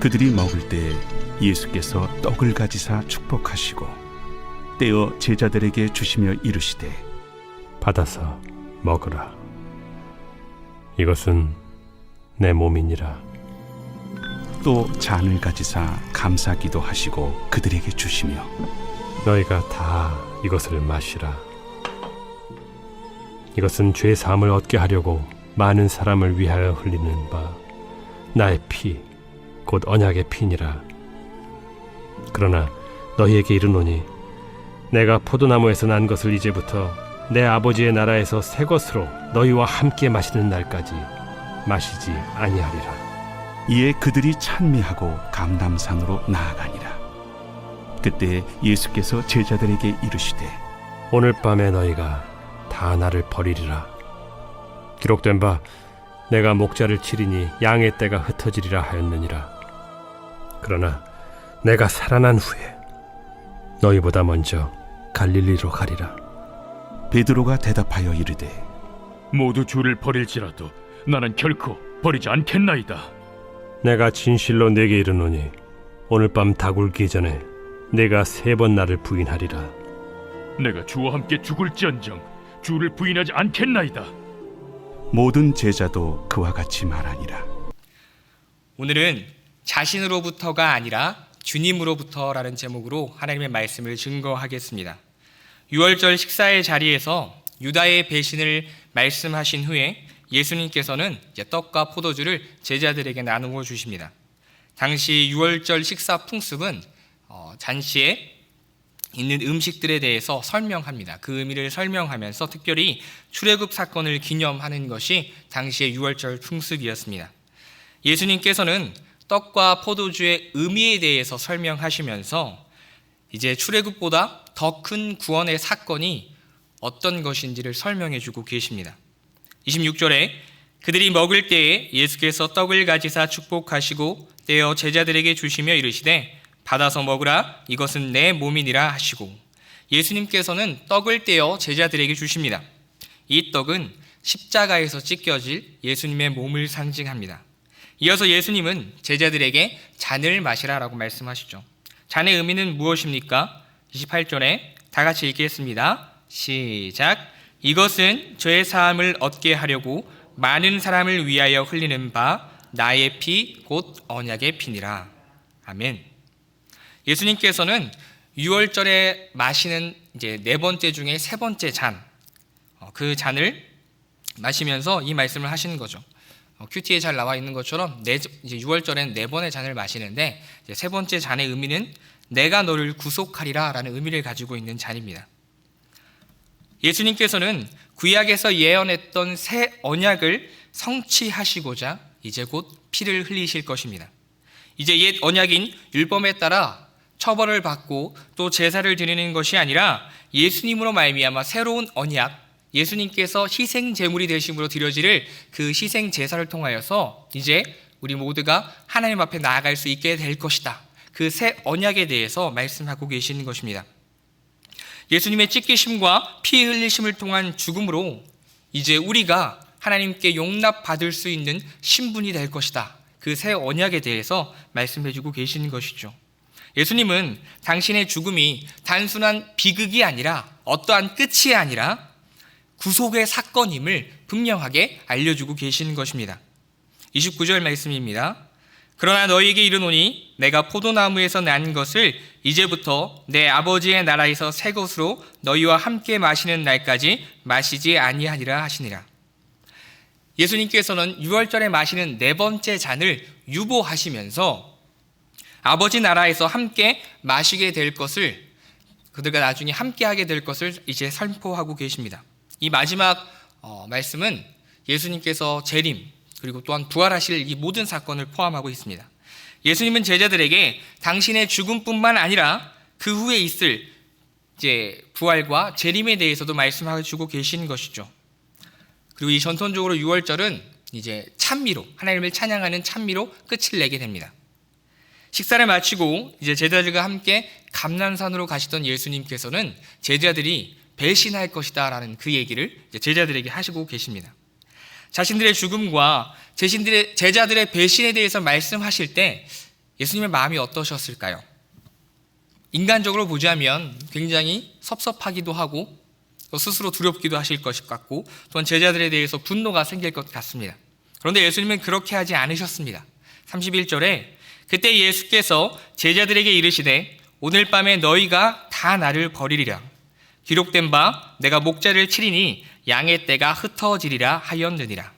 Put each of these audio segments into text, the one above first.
그들이 먹을 때 예수께서 떡을 가지사 축복하시고 떼어 제자들에게 주시며 이르시되 받아서 먹으라. 이것은 내 몸이니라. 또 잔을 가지사 감사기도 하시고 그들에게 주시며 너희가 다 이것을 마시라. 이것은 죄 사함을 얻게 하려고 많은 사람을 위하여 흘리는 바 나의 피, 곧 언약의 피니라. 그러나 너희에게 이르노니 내가 포도나무에서 난 것을 이제부터 내 아버지의 나라에서 새 것으로 너희와 함께 마시는 날까지 마시지 아니하리라. 이에 그들이 찬미하고 감람산으로 나아가니라 그때 예수께서 제자들에게 이르시되 오늘 밤에 너희가 다 나를 버리리라. 기록된 바 내가 목자를 치리니 양의 떼가 흩어지리라 하였느니라. 그러나 내가 살아난 후에 너희보다 먼저 갈릴리로 가리라. 베드로가 대답하여 이르되 모두 주를 버릴지라도 나는 결코 버리지 않겠나이다. 내가 진실로 내게 이르노니 오늘 밤 다굴기 전에 내가 세 번 나를 부인하리라. 내가 주와 함께 죽을지언정 주를 부인하지 않겠나이다. 모든 제자도 그와 같이 말하니라 오늘은 자신으로부터가 아니라 주님으로부터라는 제목으로 하나님의 말씀을 증거하겠습니다. 6월절 식사의 자리에서 유다의 배신을 말씀하신 후에 예수님께서는 떡과 포도주를 제자들에게 나누어 주십니다. 당시 6월절 식사 풍습은 어, 잔치에 있는 음식들에 대해서 설명합니다. 그 의미를 설명하면서 특별히 출애굽 사건을 기념하는 것이 당시의 6월절 풍습이었습니다. 예수님께서는 떡과 포도주의 의미에 대해서 설명하시면서 이제 출애굽보다 더 큰 구원의 사건이 어떤 것인지를 설명해 주고 계십니다. 26절에 그들이 먹을 때에 예수께서 떡을 가지사 축복하시고 떼어 제자들에게 주시며 이르시되 받아서 먹으라 이것은 내 몸이니라 하시고 예수님께서는 떡을 떼어 제자들에게 주십니다. 이 떡은 십자가에서 찢겨질 예수님의 몸을 상징합니다. 이어서 예수님은 제자들에게 잔을 마시라라고 말씀하시죠. 잔의 의미는 무엇입니까? 28절에 다 같이 읽겠습니다. 시작. 이것은 죄 사함을 얻게 하려고 많은 사람을 위하여 흘리는 바 나의 피 곧 언약의 피니라. 아멘. 예수님께서는 6월절에 마시는 이제 네 번째 중에 세 번째 잔, 어, 그 잔을 마시면서 이 말씀을 하시는 거죠. 어, 큐티에 잘 나와 있는 것처럼 네, 이제 6월절엔 네 번의 잔을 마시는데 세 번째 잔의 의미는 내가 너를 구속하리라라는 의미를 가지고 있는 잔입니다. 예수님께서는 구약에서 예언했던 새 언약을 성취하시고자 이제 곧 피를 흘리실 것입니다. 이제 옛 언약인 율법에 따라 처벌을 받고 또 제사를 드리는 것이 아니라 예수님으로 말미암아 새로운 언약 예수님께서 희생 제물이 되심으로 드려지를 그 희생 제사를 통하여서 이제 우리 모두가 하나님 앞에 나아갈 수 있게 될 것이다. 그 새 언약에 대해서 말씀하고 계시는 것입니다. 예수님의 찢기심과 피 흘리심을 통한 죽음으로 이제 우리가 하나님께 용납 받을 수 있는 신분이 될 것이다. 그 새 언약에 대해서 말씀해 주고 계시는 것이죠. 예수님은 당신의 죽음이 단순한 비극이 아니라 어떠한 끝이 아니라 구속의 사건임을 분명하게 알려주고 계시는 것입니다. 29절 말씀입니다. 그러나 너희에게 이르노니 내가 포도나무에서 난 것을 이제부터 내 아버지의 나라에서 새 것으로 너희와 함께 마시는 날까지 마시지 아니하리라 하시니라. 예수님께서는 6월절에 마시는 네 번째 잔을 유보하시면서 아버지 나라에서 함께 마시게 될 것을 그들과 나중에 함께 하게 될 것을 이제 선포하고 계십니다. 이 마지막 어, 말씀은 예수님께서 재림 그리고 또한 부활하실 이 모든 사건을 포함하고 있습니다. 예수님은 제자들에게 당신의 죽음뿐만 아니라 그 후에 있을 이제 부활과 재림에 대해서도 말씀해 주고 계신 것이죠. 그리고 이 전통적으로 6월절은 이제 찬미로 하나님을 찬양하는 찬미로 끝을 내게 됩니다. 식사를 마치고 이제 제자들과 함께 감난산으로 가시던 예수님께서는 제자들이 배신할 것이다라는 그 얘기를 제자들에게 하시고 계십니다. 자신들의 죽음과 제신들의 제자들의 배신에 대해서 말씀하실 때 예수님의 마음이 어떠셨을까요? 인간적으로 보자면 굉장히 섭섭하기도 하고 또 스스로 두렵기도 하실 것 같고 또한 제자들에 대해서 분노가 생길 것 같습니다. 그런데 예수님은 그렇게 하지 않으셨습니다. 31절에 그때 예수께서 제자들에게 이르시되 오늘 밤에 너희가 다 나를 버리리라 기록된 바 내가 목자를 치리니 양의 떼가 흩어지리라 하였느니라.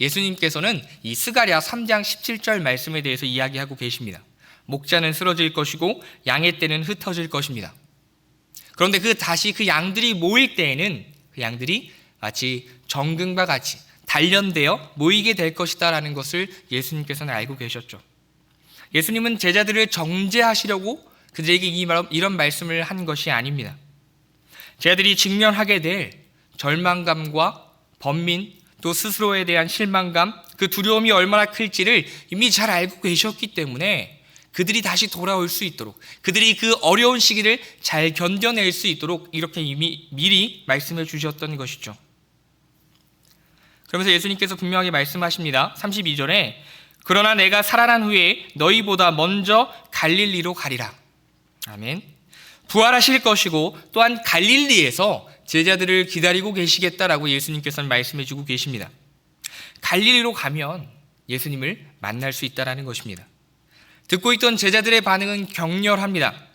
예수님께서는 이 스가랴 3장 17절 말씀에 대해서 이야기하고 계십니다. 목자는 쓰러질 것이고 양의 떼는 흩어질 것입니다. 그런데 그 다시 그 양들이 모일 때에는 그 양들이 마치 정금과 같이 단련되어 모이게 될 것이다라는 것을 예수님께서는 알고 계셨죠. 예수님은 제자들을 정죄하시려고 그들에게 이런 말씀을 한 것이 아닙니다. 제자들이 직면하게 될 절망감과 번민 또 스스로에 대한 실망감 그 두려움이 얼마나 클지를 이미 잘 알고 계셨기 때문에 그들이 다시 돌아올 수 있도록 그들이 그 어려운 시기를 잘 견뎌낼 수 있도록 이렇게 이미 미리 말씀해 주셨던 것이죠. 그러면서 예수님께서 분명하게 말씀하십니다. 32절에 그러나 내가 살아난 후에 너희보다 먼저 갈릴리로 가리라. 아멘. 부활하실 것이고 또한 갈릴리에서 제자들을 기다리고 계시겠다라고 예수님께서는 말씀해 주고 계십니다. 갈릴리로 가면 예수님을 만날 수 있다라는 것입니다. 듣고 있던 제자들의 반응은 격렬합니다.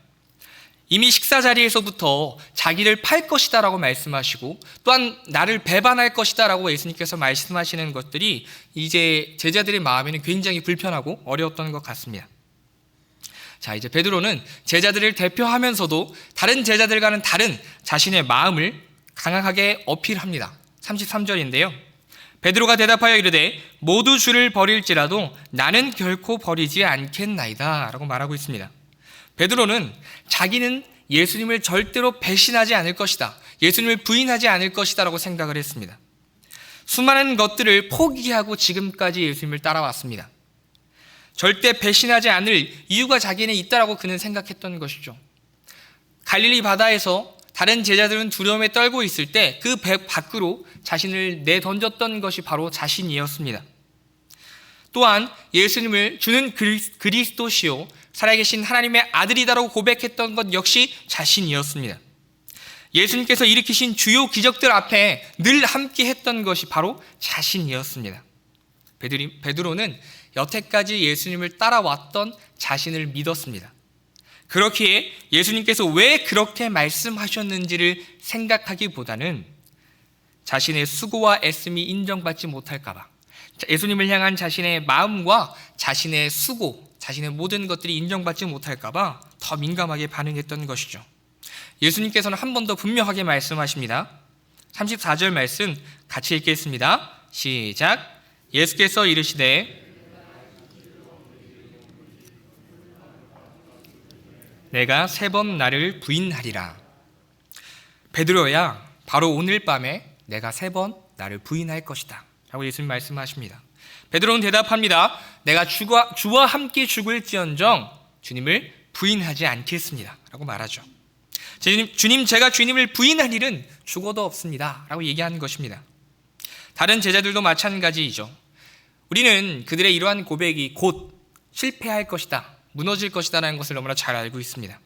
이미 식사 자리에서부터 자기를 팔 것이다라고 말씀하시고 또한 나를 배반할 것이다라고 예수님께서 말씀하시는 것들이 이제 제자들의 마음에는 굉장히 불편하고 어려웠던 것 같습니다. 자, 이제 베드로는 제자들을 대표하면서도 다른 제자들과는 다른 자신의 마음을 강하게 어필합니다. 33절인데요. 베드로가 대답하여 이르되 모두 주를 버릴지라도 나는 결코 버리지 않겠나이다라고 말하고 있습니다. 베드로는 자기는 예수님을 절대로 배신하지 않을 것이다. 예수님을 부인하지 않을 것이다라고 생각을 했습니다. 수많은 것들을 포기하고 지금까지 예수님을 따라왔습니다. 절대 배신하지 않을 이유가 자기에게 있다라고 그는 생각했던 것이죠. 갈릴리 바다에서 다른 제자들은 두려움에 떨고 있을 때 그 배 밖으로 자신을 내던졌던 것이 바로 자신이었습니다. 또한 예수님을 주는 그리- 그리스도시요 살아계신 하나님의 아들이다라고 고백했던 것 역시 자신이었습니다. 예수님께서 일으키신 주요 기적들 앞에 늘 함께 했던 것이 바로 자신이었습니다. 베드로는 여태까지 예수님을 따라왔던 자신을 믿었습니다. 그렇기에 예수님께서 왜 그렇게 말씀하셨는지를 생각하기보다는 자신의 수고와 애씀이 인정받지 못할까봐 예수님을 향한 자신의 마음과 자신의 수고, 자신의 모든 것들이 인정받지 못할까봐 더 민감하게 반응했던 것이죠. 예수님께서는 한 번 더 분명하게 말씀하십니다. 34절 말씀 같이 읽겠습니다. 시작. 예수께서 이르시되 내가 세 번 나를 부인하리라. 베드로야, 바로 오늘 밤에 내가 세 번 나를 부인할 것이다. 라고 예수님 말씀하십니다. 베드로는 대답합니다. 내가 주와, 주와 함께 죽을지언정 주님을 부인하지 않겠습니다. 라고 말하죠. 주님, 주님, 제가 주님을 부인할 일은 죽어도 없습니다. 라고 얘기하는 것입니다. 다른 제자들도 마찬가지이죠. 우리는 그들의 이러한 고백이 곧 실패할 것이다. 무너질 것이다라는 것을 너무나 잘 알고 있습니다.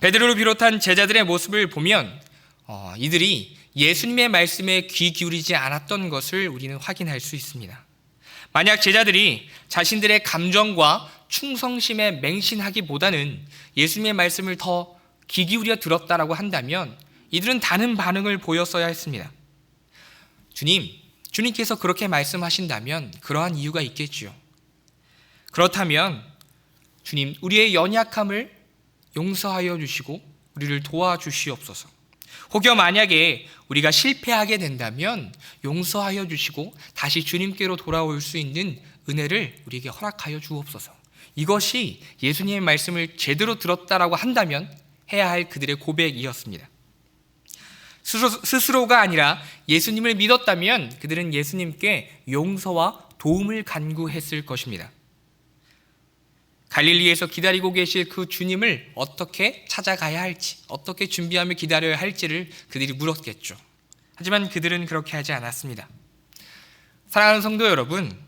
베드로를 비롯한 제자들의 모습을 보면 어, 이들이 예수님의 말씀에 귀 기울이지 않았던 것을 우리는 확인할 수 있습니다. 만약 제자들이 자신들의 감정과 충성심에 맹신하기보다는 예수님의 말씀을 더 귀 기울여 들었다라고 한다면 이들은 다른 반응을 보였어야 했습니다. 주님, 주님께서 그렇게 말씀하신다면 그러한 이유가 있겠지요. 그렇다면 주님, 우리의 연약함을 용서하여 주시고 우리를 도와주시옵소서. 혹여 만약에 우리가 실패하게 된다면 용서하여 주시고 다시 주님께로 돌아올 수 있는 은혜를 우리에게 허락하여 주옵소서. 이것이 예수님의 말씀을 제대로 들었다라고 한다면 해야 할 그들의 고백이었습니다. 스스로, 가 아니라 예수님을 믿었다면 그들은 예수님께 용서와 도움을 간구했을 것입니다. 갈릴리에서 기다리고 계실 그 주님을 어떻게 찾아가야 할지, 어떻게 준비하며 기다려야 할지를 그들이 물었겠죠. 하지만 그들은 그렇게 하지 않았습니다. 사랑하는 성도 여러분,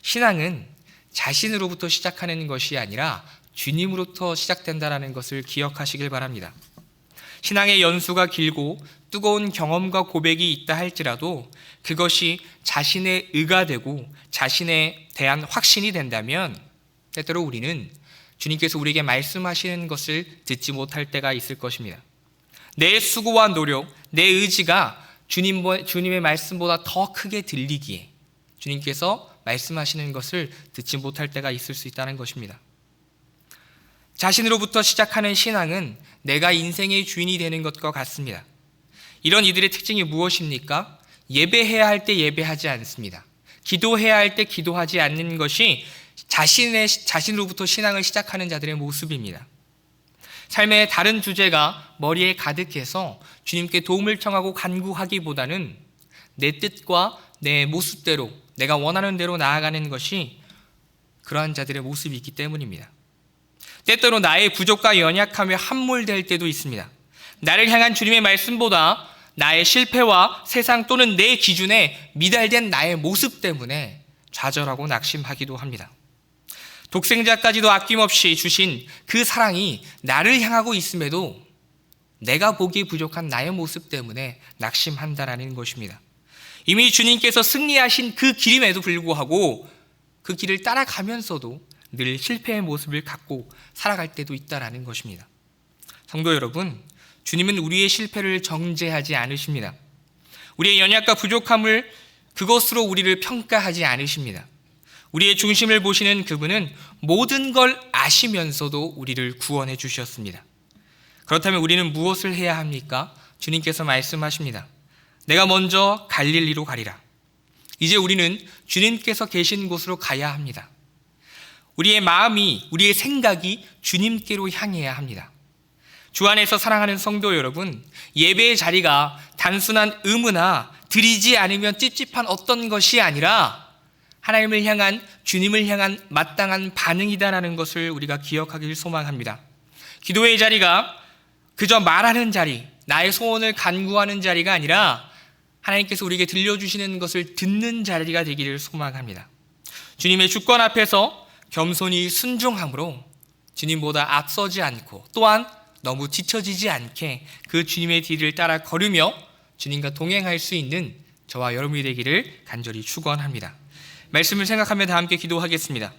신앙은 자신으로부터 시작하는 것이 아니라 주님으로부터 시작된다라는 것을 기억하시길 바랍니다. 신앙의 연수가 길고 뜨거운 경험과 고백이 있다 할지라도 그것이 자신의 의가 되고 자신에 대한 확신이 된다면 때때로 우리는 주님께서 우리에게 말씀하시는 것을 듣지 못할 때가 있을 것입니다. 내 수고와 노력, 내 의지가 주님, 주님의 말씀보다 더 크게 들리기에 주님께서 말씀하시는 것을 듣지 못할 때가 있을 수 있다는 것입니다. 자신으로부터 시작하는 신앙은 내가 인생의 주인이 되는 것과 같습니다. 이런 이들의 특징이 무엇입니까? 예배해야 할 때 예배하지 않습니다. 기도해야 할 때 기도하지 않는 것이 자신의 자신으로부터 신앙을 시작하는 자들의 모습입니다. 삶의 다른 주제가 머리에 가득해서 주님께 도움을 청하고 간구하기보다는 내 뜻과 내 모습대로 내가 원하는 대로 나아가는 것이 그러한 자들의 모습이 있기 때문입니다. 때때로 나의 부족과 연약함에 함몰될 때도 있습니다. 나를 향한 주님의 말씀보다 나의 실패와 세상 또는 내 기준에 미달된 나의 모습 때문에 좌절하고 낙심하기도 합니다. 독생자까지도 아낌없이 주신 그 사랑이 나를 향하고 있음에도 내가 보기 부족한 나의 모습 때문에 낙심한다라는 것입니다. 이미 주님께서 승리하신 그 길임에도 불구하고 그 길을 따라가면서도 늘 실패의 모습을 갖고 살아갈 때도 있다라는 것입니다. 성도 여러분, 주님은 우리의 실패를 정죄하지 않으십니다. 우리의 연약과 부족함을 그것으로 우리를 평가하지 않으십니다. 우리의 중심을 보시는 그분은 모든 걸 아시면서도 우리를 구원해 주셨습니다. 그렇다면 우리는 무엇을 해야 합니까? 주님께서 말씀하십니다. 내가 먼저 갈릴리로 가리라. 이제 우리는 주님께서 계신 곳으로 가야 합니다. 우리의 마음이, 우리의 생각이 주님께로 향해야 합니다. 주 안에서 사랑하는 성도 여러분, 예배의 자리가 단순한 의무나 드리지 않으면 찝찝한 어떤 것이 아니라 하나님을 향한 주님을 향한 마땅한 반응이다라는 것을 우리가 기억하길 소망합니다. 기도의 자리가 그저 말하는 자리, 나의 소원을 간구하는 자리가 아니라 하나님께서 우리에게 들려주시는 것을 듣는 자리가 되기를 소망합니다. 주님의 주권 앞에서 겸손히 순종함으로 주님보다 앞서지 않고 또한 너무 지쳐지지 않게 그 주님의 뒤를 따라 걸으며 주님과 동행할 수 있는 저와 여러분이 되기를 간절히 축원합니다. 말씀을 생각하며 다 함께 기도하겠습니다.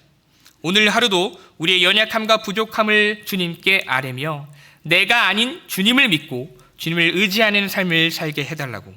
오늘 하루도 우리의 연약함과 부족함을 주님께 아뢰며 내가 아닌 주님을 믿고 주님을 의지하는 삶을 살게 해달라고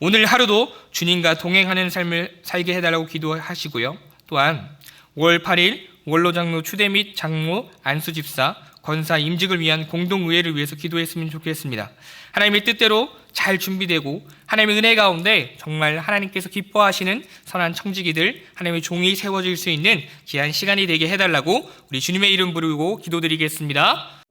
오늘 하루도 주님과 동행하는 삶을 살게 해달라고 기도하시고요. 또한 5월 8일 원로장로 추대 및 장로 안수 집사 권사 임직을 위한 공동의회를 위해서 기도했으면 좋겠습니다. 하나님의 뜻대로 잘 준비되고 하나님의 은혜 가운데 정말 하나님께서 기뻐하시는 선한 청지기들 하나님의 종이 세워질 수 있는 귀한 시간이 되게 해달라고 우리 주님의 이름 부르고 기도드리겠습니다.